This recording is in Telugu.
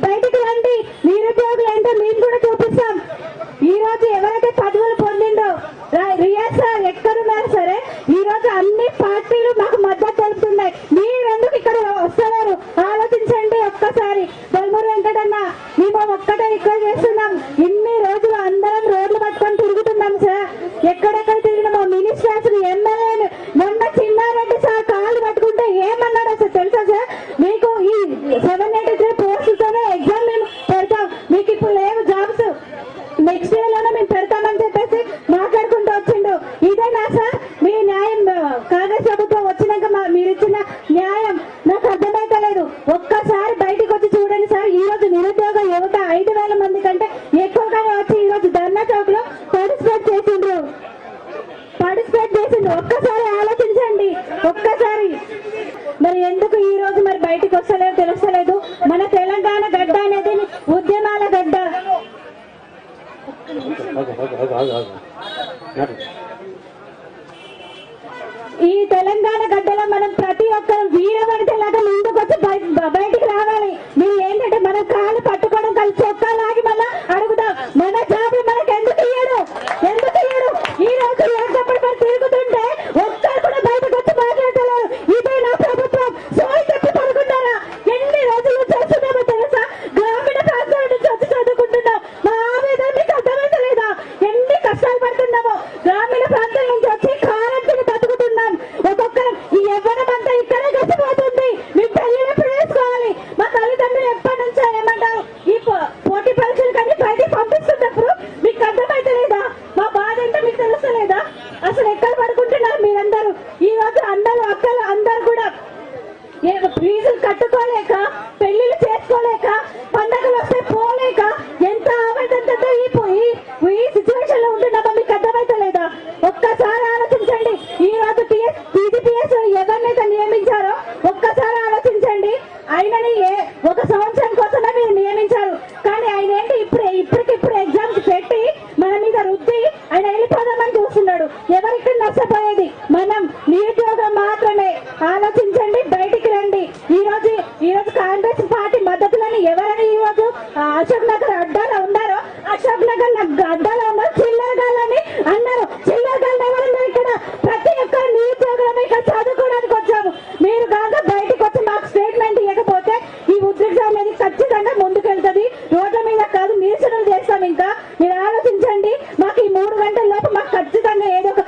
బయటకు రండి. నిరుద్యోగులు ఏంటో మేము కూడా చూపిస్తాం. ఈ రోజు ఎవరైతే పదవులు పొందిండో రా- రియాజ్ సార్ ఎక్కడున్నారు సరే? ఈ రోజు అన్ని పార్టీలు మాకు మద్దతు తెలుపుతున్నాయి. మీరు ఎందుకు ఇక్కడ వస్తున్నారు? ఆలోచించండి ఒక్కసారి. బల్మూరు వెంకటన్న మేము ఒక్కటే ఇక్కడ చేస్తున్నాం. ఇన్ని రోజులు అందరం రోడ్లు పట్టుకొని తిరుగుతున్నాం సార్. ఎక్కడెక్కడ కాంగ్రెస్ ప్రభుత్వం వచ్చినాక మా- మీరు ఇచ్చిన న్యాయం నాకు అర్థమైతలేదు. ఒక్కసారి బయటకు వచ్చి చూడండి సార్ ఈ రోజు నిరుద్యోగ యువత ఐదు వేల మంది కంటే ఎక్కువగానే వచ్చి ఈ రోజు ధర్నా చౌక్లో పార్టిసిపేట్ చేసిండ్రు. పార్టిసిపేట్ చేసిండ్రు. ఒక్కసారి ఆలోచించండి. ఒక్కసారి. మరి ఎందుకు ఈ రోజు మరి బయటకు వస్తలేదు తెలుస్తలేదు? మన తెలంగాణ గడ్డ అనేది ఉద్యమాల గడ్డ ఈ తెలంగాణ గడ్డలో మనం ప్రతి ఒక్కరు ఒక సంవత్సరం కోసమే మీరు నియమించారు. కానీ ఆయన ఏంటి ఇప్పుడే ఇప్పటికిప్పుడు ఎగ్జామ్స్ పెట్టి మన మీద రుద్ది ఆయన వెళ్ళిపోదామని చూస్తున్నాడు. ఎవరికి నష్టపోయేది? మనం నిరుద్యోగం మాత్రమే. ఆలోచించండి బయటికి రండి. ఈ రోజు ఈ రోజు కాంగ్రెస్ పార్టీ మద్దతులని ఎవరైనా ఈ రోజు ఆ, అశోక్ నగర్ అడ్డాలో ఉన్నారో అశోక్ నగర్ అడ్డాలో ఖచ్చితంగా ఏదో ఒక